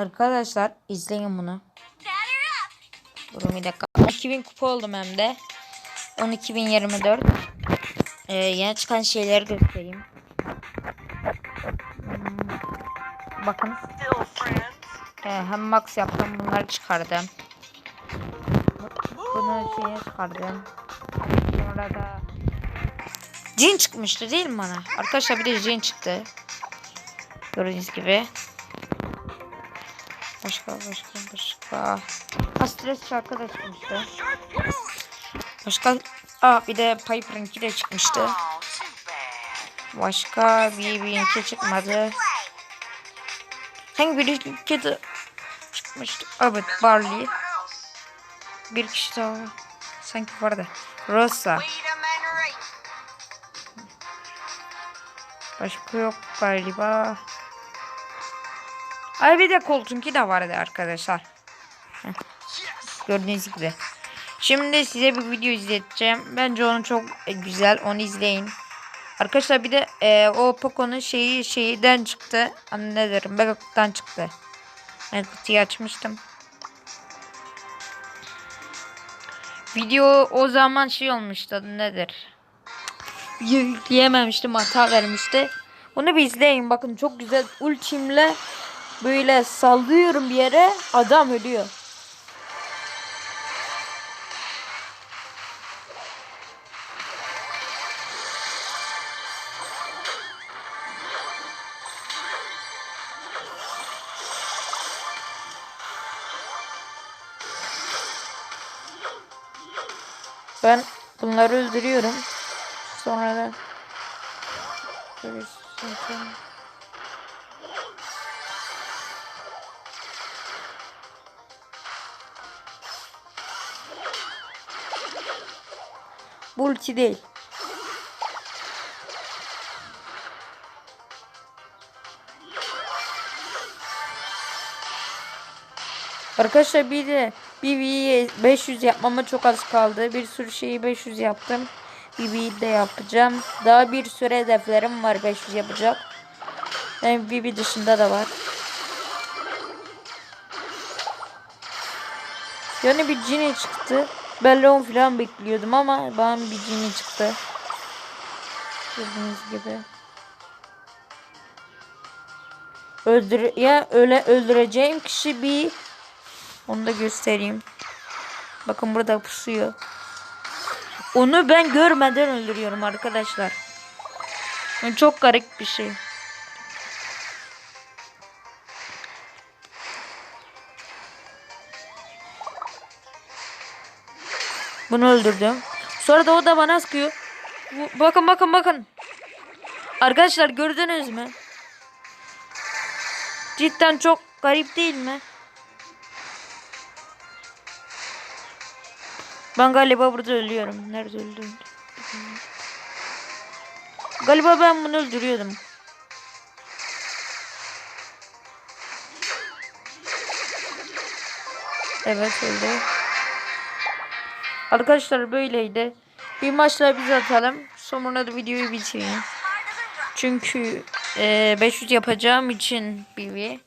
Arkadaşlar izleyin bunu. Durun bir dakika. 12.000 kupa oldum hem de. 12.024. Ee, yeni çıkan şeyleri göstereyim. Hmm, Bakın. Ee, hem max yaptım bunları çıkardım. Bunu şeye çıkardım. Sonra da Cin çıkmıştı değil mi bana? Arkadaşlar bir de cin çıktı. Gördüğünüz gibi. Başka başka başka. Ha stres şarkı da çıkmıştı. Başka Aa bir de Piper'ınki de çıkmıştı. Başka bir birinki çıkmadı. Hangi birinki de çıkmıştı? Evet Barley. Bir kişi daha sanki vardı. Rosa. Başka yok galiba. Ay bir de koltuğunki de vardı arkadaşlar. Gördüğünüz gibi. Şimdi size bir video izleteceğim. Bence onu çok e, güzel. Onu izleyin. Arkadaşlar bir de e, o Poco'nun şeyi şeyden çıktı. Hani ne derim? Megakut'tan çıktı. Ben kutuyu açmıştım. Video o zaman şey olmuştu. Nedir? Yükleyememiştim. Hata vermişti. Onu bir izleyin. Bakın çok güzel ultimle böyle sallıyorum bir yere. Adam ölüyor. Ben bunları öldürüyorum. Sonra da böyle Bu değil. Arkadaşlar bir de BB'yi 500 yapmama çok az kaldı. Bir sürü şeyi 500 yaptım. BB'yi de yapacağım. Daha bir sürü hedeflerim var 500 yapacak. Yani BB dışında da var. Yani bir Cini çıktı. Ben Leon falan bekliyordum ama bana bir Cini çıktı. Gördüğünüz gibi. Öldür ya öyle öldüreceğim kişi bir onu da göstereyim. Bakın burada pusuyor. Onu ben görmeden öldürüyorum arkadaşlar. Çok garip bir şey. Bunu öldürdüm. Sonra da o da bana sıkıyor. Bakın bakın bakın. Arkadaşlar gördünüz mü? Cidden çok garip değil mi? Ben galiba burada ölüyorum. Nerede öldüm? Galiba ben bunu öldürüyordum. Evet öldü. Arkadaşlar böyleydi. Bir maçla biz atalım. Sonra da videoyu bitireyim. Çünkü e, 500 yapacağım için BB.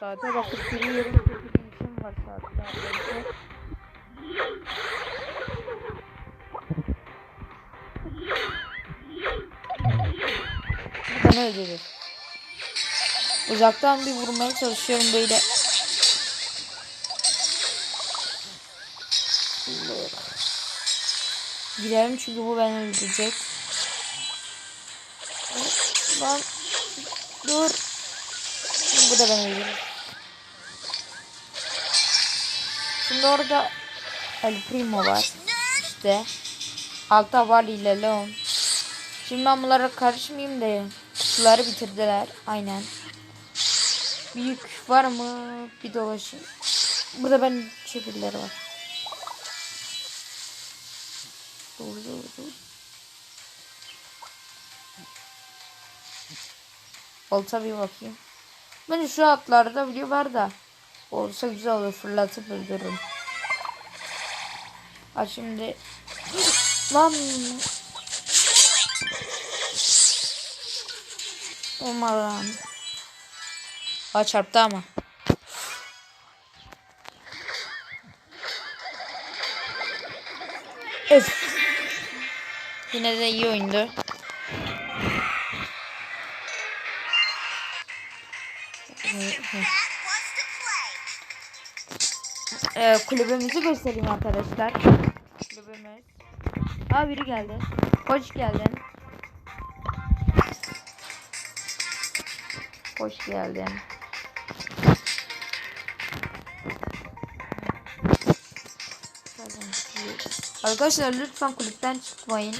Saate bakıp sürüyorum. Bir işim var saatte. Bana öldürür. Uzaktan bir vurmaya çalışıyorum böyle. Gidelim çünkü bu beni öldürecek. Lan dur. Bu da beni öldürür. Şimdi orada El Primo var. İşte. Altta var ile Leon. Şimdi ben bunlara karışmayayım da kutuları bitirdiler. Aynen. Büyük var mı? Bir dolaşın. Burada ben çevirileri var. Dur dur dur. Olta bir bakayım. Ben şu atlarda video var da. Olsa güzel olur fırlatıp öldürürüm. Ha şimdi. Lan. Olmadı Aa çarptı ama. Öf. Yine de iyi oyundu. Ee, kulübümüzü göstereyim arkadaşlar. Kulübümüz. Aa biri geldi. Hoş geldin. Hoş geldin. Arkadaşlar lütfen kulüpten çıkmayın.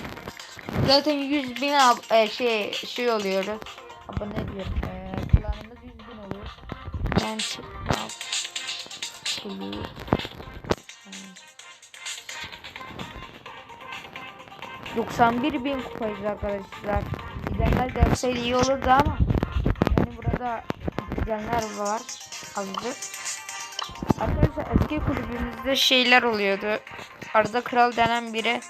Zaten 100 bin e, şey şey oluyoruz. Abone diyorum. E, kullanımız 100 bin oluyor. Ben çıkmam. Kulüp. E, 91 bin kupayız arkadaşlar. Gidenler derseydi iyi olurdu ama yani burada gidenler var azıcık. Eski kulübümüzde şeyler oluyordu. Arda Kral denen biri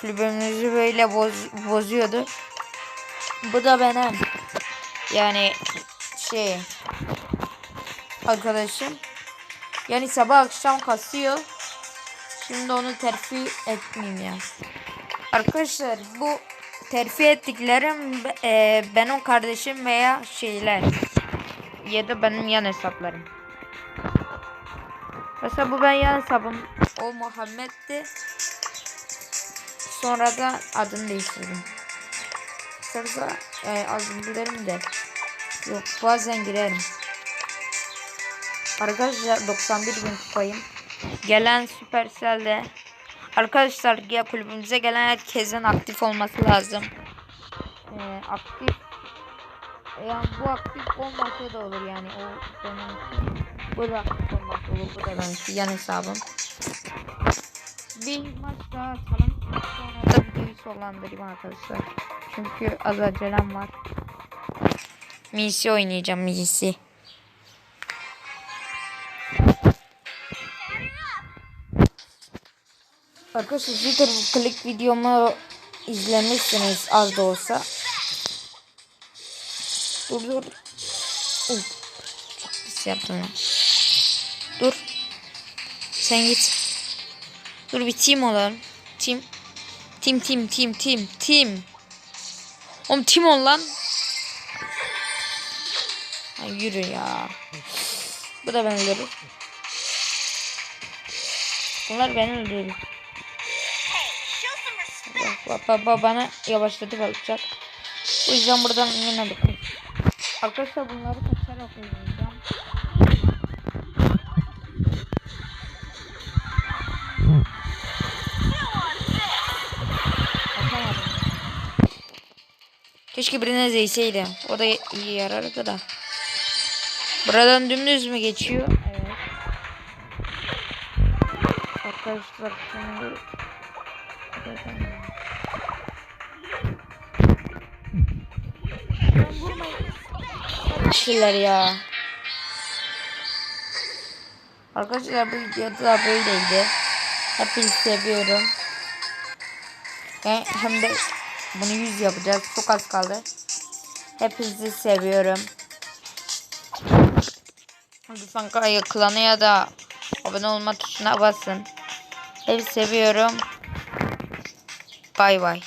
kulübümüzü böyle boz, bozuyordu. Bu da benim. Yani şey arkadaşım. Yani sabah akşam kasıyor. Şimdi onu terfi etmeyeyim ya. Arkadaşlar bu terfi ettiklerim e, benim kardeşim veya şeyler ya da benim yan hesaplarım. Mesela bu ben yan hesabım. O Muhammed'ti. Sonra da adını değiştirdim. Sonra e, adını girerim de. Yok bazen girerim. Arkadaşlar 91 bin kupayım. Gelen Supercell'de. Arkadaşlar ya kulübümüze gelen herkesin aktif olması lazım. E, aktif. Yani bu aktif olmasa da olur yani. O benim bu da aktif olmasa olur. Bu da benim yan hesabım. Bir maç daha atalım. Sonra da videoyu sonlandırayım arkadaşlar. Çünkü az acelem var. Misi oynayacağım Misi. Arkadaşlar Twitter klik videomu izlemişsiniz az da olsa. Dur dur. Uf, çok pis yaptım ya. Dur. Sen git. Dur bir team olalım. Team. Team team team team team. Oğlum team ol lan. Ay yürü ya. Bu da ben öldürür. Bunlar beni öldürür. Bak bak bak bana yavaşlatıp alacak. O yüzden buradan yine bakın. Arkadaşlar bunları kaçarak oynayacağım. Keşke birine zeyseydi. O da iyi yarardı da. Buradan dümdüz mü geçiyor? Evet. Arkadaşlar şimdi kişiler ya. Arkadaşlar bu videoda da böyleydi. Hepinizi seviyorum. Ve hem de bunu 100 yapacağız. Çok az kaldı. Hepinizi seviyorum. Lütfen klanı ya da abone olma tuşuna basın. Hepsi seviyorum. Bay bay.